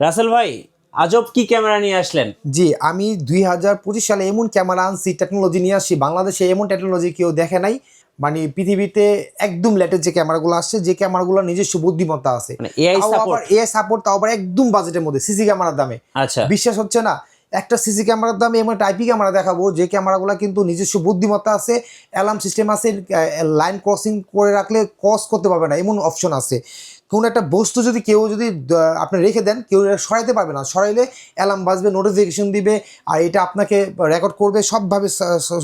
রাসেল ভাই আজব কি ক্যামেরা নিয়ে আসলেন? জি আমি দুই হাজার পঁচিশ সালে এমন ক্যামেরা আনছি টেকনোলজি নিয়ে আসছি বাংলাদেশে এমন টেকনোলজি কেউ দেখে নাই। মানে পৃথিবীতে একদম লেটেস্ট যে ক্যামেরাগুলো আসছে যে ক্যামেরাগুলো নিজস্ব বুদ্ধিমত্তা আছে। মানে আবার এআই সাপোর্ট তাও আবার একদম বাজেটের মধ্যে সিসি ক্যামেরার দামে। আচ্ছা। বিশ্বাস হচ্ছে না একটা সিসি ক্যামেরার দামে এমন একটা আইপি ক্যামেরা দেখাবো যে ক্যামেরাগুলো কিন্তু নিজস্ব বুদ্ধিমত্তা আছে অ্যালার্ম সিস্টেম আছে লাইন ক্রসিং করে রাখলে ক্রস করতে পারবে না এমন অপশন আছে। কোনো একটা বস্তু যদি কেউ যদি আপনি রেখে দেন, কেউ সরাইতে পারবে না। সরাইলে অ্যালার্ম বাজবে নোটিফিকেশন দিবে, আর এটা আপনাকে রেকর্ড করবে, সবভাবে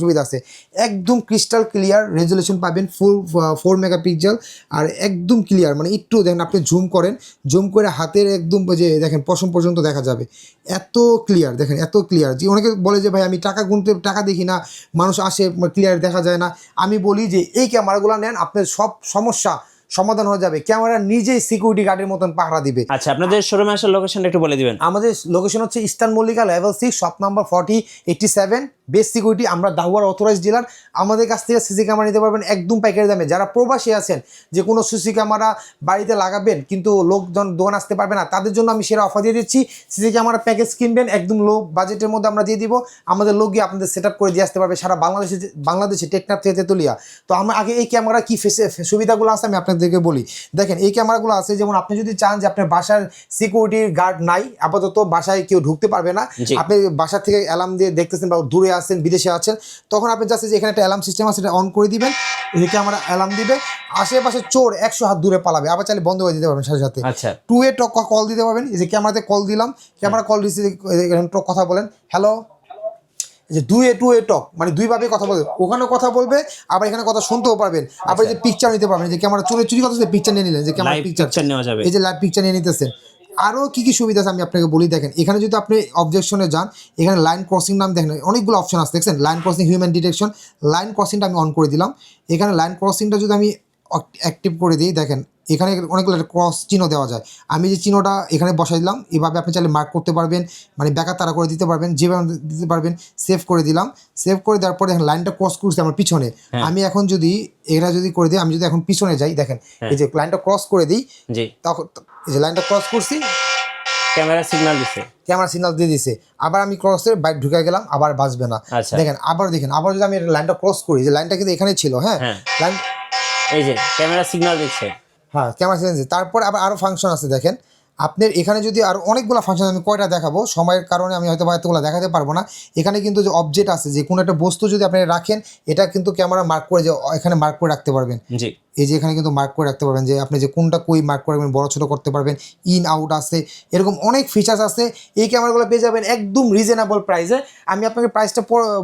সুবিধা আছে। একদম ক্রিস্টাল ক্লিয়ার রেজলিউশন পাবেন ফুল ফোর মেগাপিক্সেল আর একদম ক্লিয়ার মানে একটু দেখেন আপনি জুম করেন জুম করে হাতের একদম যে দেখেন পশম পর্যন্ত দেখা যাবে। এত ক্লিয়ার দেখেন এত ক্লিয়ার যে অনেকে বলে যে, ভাই, আমি টাকা গুনতে, টাকা দেখি না, মানুষ আসে ক্লিয়ার দেখা যায় না। আমি বলি যে, এই ক্যামেরাগুলো নেন, আপনার সব সমস্যা সমাধান হয়ে যাবে। ক্যামেরা নিজেই সিকিউরিটি গার্ডের মতন পাহারা দিবে। আচ্ছা আপনাদের শোরুমে আসার লোকেশনটা একটু বলে দিবেন। আমাদের লোকেশন হচ্ছে Eastern Mallika level six shop number forty eighty seven best security আমরা দাহুয়ার অথরাইজ ডিলার আমাদের কাছ থেকে সিসি ক্যামেরা নিতে পারবেন একদম পাইকারি দামে। যারা প্রবাসী আছেন যে কোনো সিসি ক্যামেরা বাড়িতে লাগাবেন কিন্তু লোকজন দোকান আসতে পারবে না তাদের জন্য আমি সেরা অফার দিয়ে দিচ্ছি। সিসি ক্যামেরা প্যাকেজ কিনবেন একদম লো বাজেটের মধ্যে আমরা দিয়ে দিব। আমাদের লোক গিয়ে আপনাদের সেট আপ করে দিয়ে আসতে পারবে সারা বাংলাদেশে বাংলাদেশে টেকনাফ থেকে তেতুলিয়া। তো আমরা আগে এই ক্যামেরা কী ফেসে সুবিধাগুলো আছে আমি আপনাদেরকে বলি। দেখেন এই ক্যামেরাগুলো আছে যেমন আপনি যদি চান যে আপনার বাসার সিকিউরিটির গার্ড নাই আপাতত বাসায় কেউ ঢুকতে পারবে না। আপনি বাসা থেকে অ্যালার্ম দিয়ে দেখতেছেন বা দূরে আছেন বিদেশে আছেন তখন আপনি জাস্ট যে এখানে একটা অ্যালার্ম সিস্টেম আছে সেটা অন করে দিবেন এই ক্যামেরা অ্যালার্ম দিবে আশেপাশে চোর একশো হাত দূরে পালাবে আবার চাইলে বন্ধ করে দিতে পারবেন সাথে সাথে। আচ্ছা। টু এ টক কল দিতে পারবেন এই যে ক্যামেরাতে কল দিলাম ক্যামেরা কল রিসিভ কথা বলেন হ্যালো যে দুই এ টু এ টক মানে দুইভাবে কথা বলবে ওখানে কথা বলবে আবার এখানে কথা শুনতেও পারবেন আবার যে পিকচার নিতে পারবেন যে ক্যামেরা চুরি চুরি কথা পিকচার নিয়ে নিলেন যে ক্যামেরা পিকচার নেওয়া যাবে। এই যে লাইভ পিকচার নিয়ে নিতেছেন আরও কী কী সুবিধা আছে আমি আপনাকে বলি, দেখেন, এখানে যদি আপনি অবজেকশনে যান, এখানে লাইন ক্রসিং নাম দেখেন, অনেকগুলো অপশন আছে, দেখছেন? Line crossing human detection line ক্রসিংটা আমি অন করে দিলাম। এখানে লাইন ক্রসিংটা যদি আমি অ্যাক্টিভ করে দিই, দেখেন এখানে অনেকগুলো ক্রস চিহ্ন দেওয়া যায়। আমি যে চিহ্নটা এখানে বসাই দিলাম এভাবে আপনি চাইলে মার্ক করতে পারবেন মানে ব্যাকা তারা করে দিতে পারবেন যেভাবে দিতে পারবেন সেভ করে দিলাম। সেভ করে দেওয়ার পরে দেখেন লাইনটা ক্রস করছে আমার পিছনে। আমি এখন যদি এটা যদি করে দিই আমি যদি এখন পিছনে যাই দেখেন এই যে লাইনটা ক্রস করে দিই তখন এই যে লাইনটা ক্রস করছি। ক্যামেরা সিগন্যাল দিচ্ছে ক্যামেরা সিগনাল দিয়ে দিছে। আবার আমি ক্রসের বাইক ঢুকে গেলাম আবার বাঁচবে না। আচ্ছা। দেখেন আবার দেখেন আবার যদি আমি লাইনটা ক্রস করি যে লাইনটা কিন্তু এখানে ছিল হ্যাঁ? হ্যাঁ। লাইন এই যে ক্যামেরা সিগন্যাল দিচ্ছে। হ্যাঁ ক্যামেরা সিগন্যাল তারপর আবার আরও ফাংশন আছে দেখেন। আপনার এখানে যদি আরও অনেকগুলো ফাংশন আমি কয়টা দেখাবো সময়ের কারণে আমি হয়তো এতগুলো দেখাতে পারব না। এখানে কিন্তু যে অবজেক্ট আছে যে কোনো একটা বস্তু যদি আপনি রাখেন এটা কিন্তু ক্যামেরা মার্ক করে যে এখানে মার্ক করে রাখতে পারবেন। জি। এই যে এখানে কিন্তু মার্ক করে রাখতে পারবেন যে আপনি যে কোনটা কই মার্ক করবেন বড় ছোটো করতে পারবেন ইন আউট আছে। এরকম অনেক ফিচার্স আছে। এই ক্যামেরাগুলো পেয়ে যাবেন একদম রিজনেবল প্রাইসে আমি আপনাকে প্রাইসটা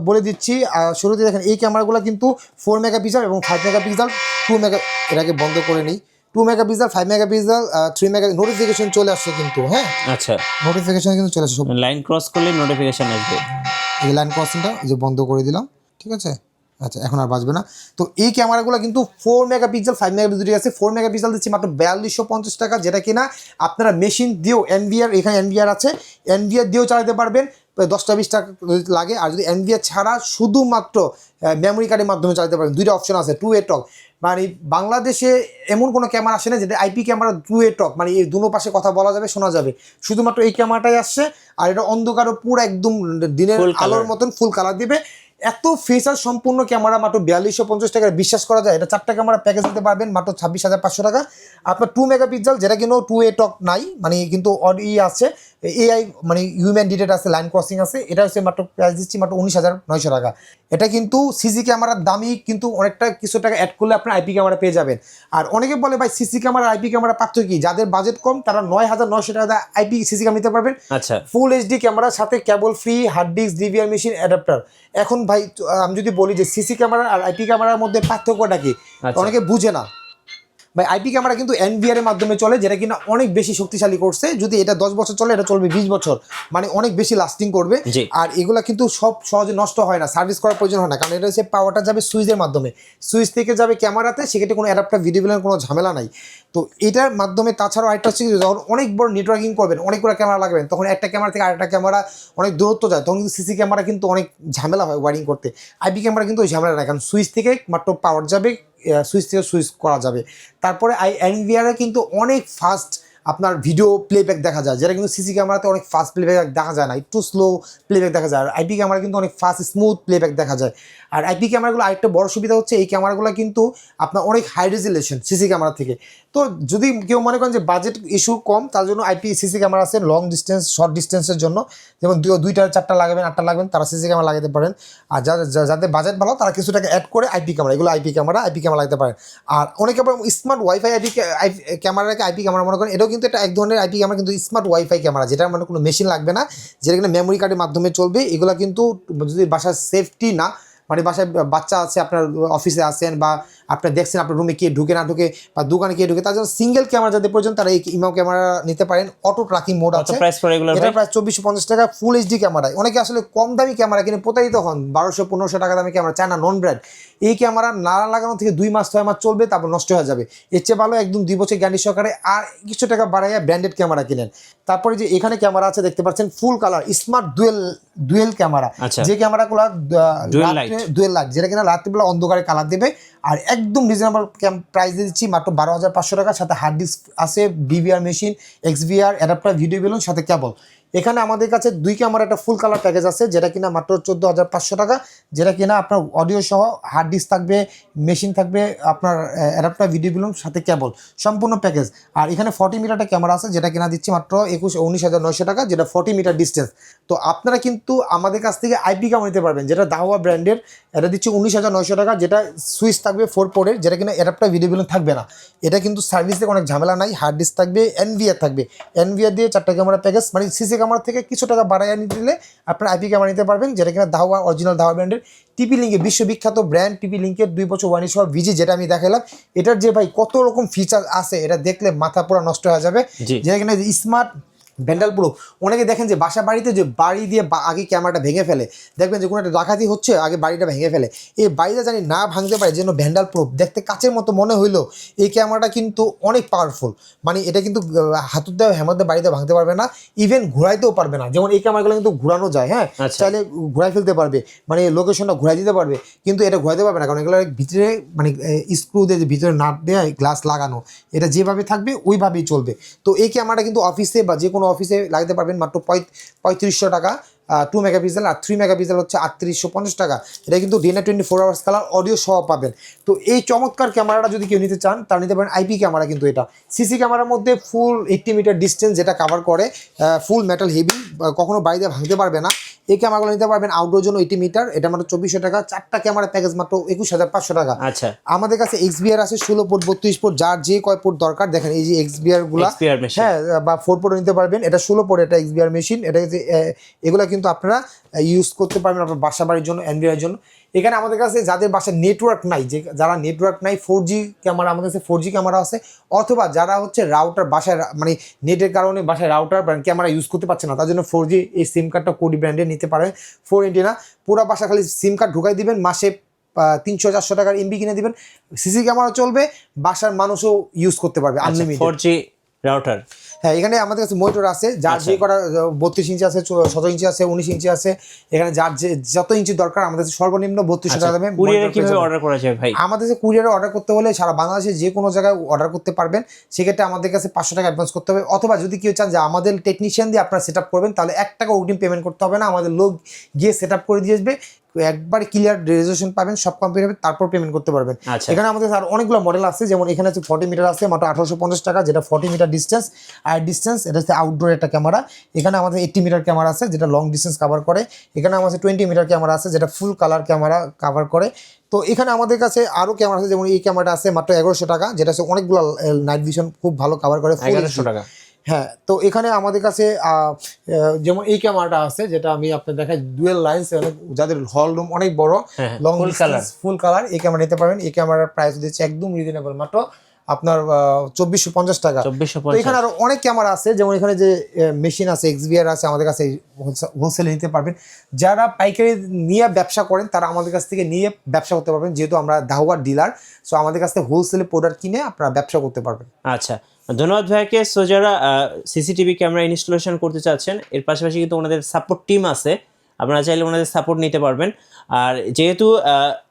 বলে দিচ্ছি শুরুতে দেখেন এই ক্যামেরাগুলো কিন্তু ফোর মেগা মেগাপিক্সেল এবং five mega megapixel two mega এটাকে বন্ধ করে নিই। Two megapixel five megapixel three mega notification চলে আসছে কিন্তু হ্যাঁ? আচ্ছা। নোটিফিকেশন কিন্তু চলে আসছে। লাইন ক্রস করলে নোটিফিকেশন আসবে। এই লাইন ক্রসিংটা যে বন্ধ করে দিলাম ঠিক আছে? আচ্ছা এখন আর বাজবে না। তো এই ক্যামেরাগুলো কিন্তু ফোর মেগাপিক্সেল ফাইভ মেগাপিক্সেল দুটি আছে। ফোর মেগাপিক্সেল দিচ্ছি মাত্র বিয়াল্লিশশো পঞ্চাশ টাকা যেটা কিনা আপনারা মেশিন দিয়েও এনভিআর এখানে এনভিআর আছে। এনভিআর দিয়েও চালাতে পারবেন। দশটা বিশ টাকা লাগে আর যদি এনভিআর ছাড়া শুধুমাত্র মেমোরি কার্ডের মাধ্যমে চালাতে পারবেন দুইটা অপশন আছে টু এ টক মানে বাংলাদেশে এমন কোনো ক্যামেরা আসে না যেটা IP camera two way talk মানে এই দুনো পাশে কথা বলা যাবে শোনা যাবে। শুধুমাত্র এই ক্যামেরাটাই আসছে আর এটা অন্ধকারও পুরো একদম দিনের। আলোর মতন ফুল কালার দিবে। এত ফিচার সম্পূর্ণ ক্যামেরা মাত্র বিয়াল্লিশশো পঞ্চাশ টাকায় বিশ্বাস করা যায়? এটা চারটা ক্যামেরা প্যাকেজ নিতে পারবেন মাত্র ছাব্বিশ হাজার পাঁচশো টাকা। আপনার টু মেগাপিক্সেল যেটা কিন্তু টু এ টক নাই মানে কিন্তু অড ই আছে এআই মানে হিউম্যান ডিটেট আছে লাইন ক্রসিং আছে এটা হচ্ছে মাত্র প্রাইস দিচ্ছি মাত্র উনিশ হাজার নয়শো টাকা। এটা কিন্তু সিসি ক্যামেরার দামই কিন্তু অনেকটা কিছু টাকা অ্যাড করলে আপনার আইপি ক্যামেরা পেয়ে যাবেন। আর অনেকে বলে ভাই সিসি ক্যামেরা আইপি ক্যামেরা পার্থক্য কি? যাদের বাজেট কম তারা নয় হাজার নয়শো টাকা আইপি সিসি ক্যামেরা নিতে পারবেন। আচ্ছা। ফুল এইচডি ক্যামেরার সাথে cable free hard disk DVR machine adapter এখন ভাই আমি যদি বলি যে সিসি ক্যামেরা আর আইপি ক্যামেরার মধ্যে পার্থক্যটা কি? আচ্ছা। অনেকে বুঝে না। ভাই আইপি ক্যামেরা কিন্তু এনভিআর এর মাধ্যমে চলে যেটা কিনা অনেক বেশি শক্তিশালী করছে। যদি এটা দশ বছর চলে এটা চলবে বিশ বছর। মানে অনেক বেশি লাস্টিং করবে। আর এগুলা কিন্তু সব সহজে নষ্ট হয় না সার্ভিস করার প্রয়োজন হয় না। কারণ এটা হচ্ছে পাওয়ারটা যাবে সুইচের মাধ্যমে। সুইচ থেকে যাবে ক্যামেরাতে সেক্ষেত্রে কোনো অ্যাডাপ্টার ভিডিও বিলের কোনো ঝামেলা নাই। তো এটার মাধ্যমে তাছাড়াও আরেকটা হচ্ছে যখন অনেক বড় নেটওয়ার্কিং করবেন অনেকগুলো ক্যামেরা লাগবেন তখন একটা ক্যামেরা থেকে আরেকটা ক্যামেরা অনেক দূরত্ব যায়। তখন কিন্তু সিসি ক্যামেরা কিন্তু অনেক ঝামেলা হয় ওয়ারিং করতে। আইপি ক্যামেরা কিন্তু ওই ঝামেলা নাই কারণ সুইচ থেকে মাত্র পাওয়ার যাবে সুইচ থেকে সুইচ করা যাবে। তারপরে আই এনভিআরে কিন্তু অনেক ফাস্ট আপনার ভিডিও প্লেব্যাক দেখা যায়। যেটা কিন্তু সিসি ক্যামেরাতে অনেক ফাস্ট প্লেব্যাক দেখা যায় না, একটু স্লো প্লেব্যাক দেখা যায়। আর আইপি ক্যামেরা কিন্তু অনেক ফাস্ট স্মুথ প্লেব্যাক দেখা যায়। আর আইপি ক্যামেরাগুলো আরেকটা বড় সুবিধা হচ্ছে, এই ক্যামেরাগুলো কিন্তু আপনার অনেক হাই রেজুলেশন সিসি ক্যামেরা থেকে। তো যদি কেউ মনে করেন যে বাজেট ইস্যু কম, তার জন্য আইপি সিসি ক্যামেরা আছে লং ডিস্টেন্স শর্ট ডিস্টেন্সের জন্য। যেমন দুই- দুইটা, চারটা লাগাবেন, আটটা লাগবেন, তারা সিসি ক্যামেরা লাগাতে পারেন। আর যাদের যাদের বাজেট ভালো, তারা কিছু টাকা অ্যাড করে আইপি ক্যামেরা এগুলো আইপি ক্যামেরা আইপি ক্যামেরা লাগাতে পারেন। আর অনেকে আবার স্মার্ট ওয়াইফাই আইপি ক্যামেরাকে আইপি ক্যামেরা মনে করেন, এটাও কিন্তু এটা এক ধরনের আইপি ক্যামেরা কিন্তু স্মার্ট ওয়াইফাই ক্যামেরা যেটা মানে কোনো মেশিন লাগবে না, যেটা কিন্তু মেমোরি কার্ডের মাধ্যমে চলবে। এগুলো কিন্তু যদি বাসার সেফটি না মানে বাসায় বাচ্চা আছে, আপনার অফিসে আছেন বা আপনার দেখছেন আপনার রুমে কে ঢুকে না ঢুকে বা দোকানে কে ঢুকে তার জন্য সিঙ্গেল ক্যামেরা যাদের প্রয়োজন তারা এই ইমাও ক্যামেরা নিতে পারেন। অটো ট্র্যাকিং মোড আছে। এটা প্রায় চব্বিশশো পঞ্চাশ টাকা ফুল এইচডি ক্যামেরা অনেকে আসলে কম দামি ক্যামেরা কিনে প্রতারিত হন। বারোশো পনেরোশো টাকা দামি ক্যামেরা চায় না নন ব্র্যান্ড এই ক্যামেরা নাড়া লাগানো থেকে দুই মাস ছয় মাস চলবে তারপর নষ্ট হয়ে যাবে। এর চেয়ে ভালো একদম দুই বছর গ্যারান্টি সহকারে আর কিছু টাকা বাড়াইয়া ব্র্যান্ডেড ক্যামেরা কিনেন। তারপরে যে এখানে ক্যামেরা আছে দেখতে পাচ্ছেন full colour smart dual dual camera. যে ক্যামেরাগুলো। ডুয়েল লাইট যেটা কিনা রাত্রিবেলা অন্ধকারে কালার দেবে। আর একদম রিজনেবল প্রাইস দিয়ে দিচ্ছি, মাত্র বারো হাজার পাঁচশো টাকা সাথে হার্ড ডিস্ক আছে BVR machine XVR adapter video balun সাথে কেবল এখানে আমাদের কাছে দুই ক্যামেরা, একটা ফুল কালার প্যাকেজ আছে, যেটা কিনা মাত্র চোদ্দ হাজার পাঁচশো টাকা, যেটা কিনা আপনার অডিও সহ হার্ড ডিস্ক থাকবে মেশিন থাকবে, আপনার অ্যাডাপ্টার ভিডিও বেলুন সাথে কেবল সম্পূর্ণ প্যাকেজ আর এখানে ফর্টি মিটারটা ক্যামেরা আছে, যেটা কিনা দিচ্ছি মাত্র একুশ, উনিশ হাজার নয়শো টাকা, যেটা ফর্টি মিটার ডিস্টেন্স তো আপনারা কিন্তু আমাদের কাছ থেকে আইপি ক্যামেরা নিতে পারবেন, যেটা দাহোয়া ব্র্যান্ডের এটা দিচ্ছি উনিশ হাজার নয়শো টাকা, যেটা সুইচ থাকবে ফোর পোর্টের যেটা কিনা অ্যাডাপ্টার ভিডিও বেলুন থাকবে না। এটা কিন্তু সার্ভিস অনেক ঝামেলা নাই হার্ড ডিস্ক থাকবে এনভিআর থাকবে। এনভিআর দিয়ে চারটা ক্যামেরা প্যাকেজ মানে সিসি ক্যামেরা থেকে কিছু টাকা বাড়াইয়া নিতে দিলে আপনারা আইপি ক্যামেরা নিতে পারবেন যেটা কিনা ধাওয়া অরিজিনাল ধাওয়া ব্র্যান্ডের টিপি লিঙ্কে বিশ্ববিখ্যাত ব্র্যান্ড টিপি লিঙ্কের দুই বছর ওয়ানি সহ ভিজি যেটা আমি দেখালাম এটার যে ভাই কত রকম ফিচার আছে এটা দেখলে মাথা পুরো নষ্ট হয়ে যাবে। যেটা কিনা স্মার্ট ভ্যান্ডাল প্রুফ অনেকে দেখেন যে বাসা বাড়িতে যে বাড়ি দিয়ে বা- আগে ক্যামেরাটা ভেঙে ফেলে দেখবেন যে কোনো একটা ডাকাতি হচ্ছে আগে বাড়িটা ভেঙে ফেলে। এই বাড়িটা জানি না ভাঙতে পারে যেন ভ্যান্ডাল প্রুফ দেখতে কাচের মতো মনে হইল এই ক্যামেরাটা কিন্তু অনেক পাওয়ারফুল মানে এটা কিন্তু হাতুর দেওয়া দিয়ে বাড়িতে ভাঙতে পারবে না ইভেন ঘোরাইতেও পারবে না। যেমন এই ক্যামেরাগুলো কিন্তু ঘোরানো যায় হ্যাঁ? আচ্ছা। চাইলে ঘোরাই ফেলতে পারবে মানে লোকেশনটা ঘোরাই দিতে পারবে কিন্তু এটা ঘোরাতে পারবে না কারণ এগুলোর ভিতরে মানে স্ক্রু দিয়ে যে ভিতরে নাট দেওয়া গ্লাস লাগানো এটা যেভাবে থাকবে ওইভাবেই চলবে। তো এই ক্যামেরাটা কিন্তু অফিসে বা যে কোনো অফিসে লাগাতে পারবেন মাত্র পঁয়- পঁয়ত্রিশশো টাকা টু মেগাপিক্সেল আর থ্রি মেগাপিক্সেল হচ্ছে আটত্রিশশো পঞ্চাশ টাকা। এটা কিন্তু DNA twenty four hours colour audio সহ পাবেন। তো এই চমৎকার ক্যামেরাটা যদি কেউ নিতে চান, তার নিতে পারেন আইপি ক্যামেরা কিন্তু এটা। সিসি ক্যামেরার মধ্যে ফুল এইটটি মিটার ডিস্টেন্স যেটা কাভার করে ফুল মেটাল হেভি কখনো বাড়িতে ভাঙতে পারবে না। এই ক্যামেরাগুলো নিতে পারবেন আউটডোর জন্য এইটি মিটার এটা মাত্র চব্বিশশো টাকা। চারটা ক্যামেরা প্যাকেজ মাত্র একুশ হাজার পাঁচশো টাকা। আচ্ছা। আমাদের কাছে এক্স বিআর আছে ষোলো ফোট বত্রিশ ফোট যার যে কয় ফোট দরকার দেখেন এই যে এক্সবিআরগুলা গুলো হ্যাঁ বা ফোর পোর্ট নিতে পারবেন। এটা ষোলো ফোট এটা এক্স বিআর মেশিন এটা এগুলো কিন্তু আপনারা ইউজ করতে পারবেন আপনার বাসা বাড়ির জন্য এনবিআর জন্য। এখানে আমাদের কাছে যাদের বাসায় নেটওয়ার্ক নাই যে যারা নেটওয়ার্ক নাই ফোর জি ক্যামেরা আমাদের কাছে ফোর জি ক্যামেরা আছে অথবা যারা হচ্ছে রাউটার বাসায় মানে নেটের কারণে বাসায় রাউটার ক্যামেরা ইউজ করতে পারছে না তার জন্য ফোর জি এই সিম কার্ডটা কোডি ব্র্যান্ডে নিতে পারেন। ফোর এন্টি না পুরো বাসা খালি সিম কার্ড ঢুকাই দিবেন মাসে তিনশো চারশো টাকার এমবি কিনে দিবেন। সিসি ক্যামেরা চলবে বাসার মানুষও ইউজ করতে পারবে আনলিমিটেড ফোর জি রাউটার হ্যাঁ এখানে আমাদের কাছে মনিটর আছে যার যে করা বত্রিশ ইঞ্চি আছে সতেরো ইঞ্চি আছে উনিশ ইঞ্চি আছে এখানে যার যে যত ইঞ্চি দরকার আমাদের কাছে সর্বনিম্ন বত্রিশ টাকা দামে। অর্ডার করা যায় ভাই? আমাদের কাছে কুরিয়ারে অর্ডার করতে হলে সারা বাংলাদেশে যে কোনো জায়গায় অর্ডার করতে পারবেন। সেক্ষেত্রে আমাদের কাছে পাঁচশো টাকা অ্যাডভান্স করতে হবে। অথবা যদি কেউ চান যে আমাদের টেকনিশিয়ান দিয়ে আপনারা সেট আপ করবেন তাহলে এক টাকা অগ্রিম পেমেন্ট করতে হবে না। আমাদের লোক গিয়ে সেট আপ করে দিয়ে আসবে। একবার ক্লিয়ার রেজুলেশন পাবেন সব কমপ্লিট হবে তারপর পেমেন্ট করতে পারবেন। আচ্ছা। এখানে আমাদের আর অনেকগুলো মডেল আছে যেমন এখানে হচ্ছে ফর্টি মিটার আছে মাত্র আঠারোশো পঞ্চাশ টাকা যেটা ফর্টি মিটার ডিস্টেন্স আর ডিস্টেন্স এটা হচ্ছে আউটডোর একটা ক্যামেরা এখানে আমাদের এইট্টি মিটার ক্যামেরা আছে যেটা লং ডিস্টেন্স কভার করে। এখানে আমাদের টোয়েন্টি মিটার ক্যামেরা আছে যেটা ফুল কালার ক্যামেরা কভার করে। তো এখানে আমাদের কাছে আরও ক্যামেরা আছে যেমন এই ক্যামেরাটা আছে মাত্র এগারোশো টাকা যেটা হচ্ছে অনেকগুলো নাইট ভিশন খুব ভালো কভার করে এগারোশো টাকা। হ্যাঁ তো এখানে আমাদের কাছে যেমন এই ক্যামেরাটা আছে যেটা আমি আপনার দেখাই ডুয়েল লাইন্স যাদের হল রুম অনেক বড় লং color। ফুল কালার এই ক্যামেরা নিতে পারবেন। এই ক্যামেরার প্রাইস দিচ্ছে একদম রিজনেবল মাত্র আপনার চব্বিশশো পঞ্চাশ টাকা। এখানে আরও অনেক ক্যামেরা আছে যেমন এখানে যে মেশিন আছে এক্সবিআর আছে আমাদের কাছে হোলসেলে নিতে পারবেন। যারা পাইকারি নিয়ে ব্যবসা করেন তারা আমাদের কাছ থেকে নিয়ে ব্যবসা করতে পারবেন যেহেতু আমরা দাহুয়ার ডিলার সো আমাদের কাছ থেকে হোলসেলে প্রোডাক্ট কিনে আপনারা ব্যবসা করতে পারবেন। আচ্ছা ধন্যবাদ ভাইয়াকে। সো যারা সিসিটিভি ক্যামেরা ইনস্টলেশন করতে চাচ্ছেন, এর পাশাপাশি কিন্তু ওনাদের সাপোর্ট টিম আছে। আপনারা চাইলে ওনাদের সাপোর্ট নিতে পারবেন। আর যেহেতু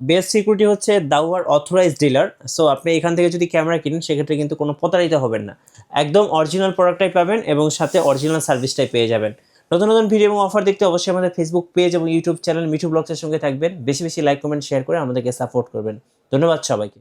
বেস্ট সিকিউরিটি হচ্ছে দাওয়ার অথরাইজ ডিলার সো আপনি এখান থেকে যদি ক্যামেরা কিনেন, সেক্ষেত্রে কিন্তু কোনো প্রতারিত হবেন না। একদম অরিজিনাল প্রোডাক্টটাই পাবেন এবং সাথে অরিজিনাল সার্ভিসটাই পেয়ে যাবেন। নতুন নতুন ভিডিও এবং অফার দেখতে অবশ্যই আমাদের ফেসবুক পেজ এবং ইউটিউব চ্যানেল মিঠু ব্লগসের সঙ্গে থাকবেন। বেশি বেশি লাইক কমেন্ট শেয়ার করে আমাদেরকে সাপোর্ট করবেন। ধন্যবাদ সবাইকে।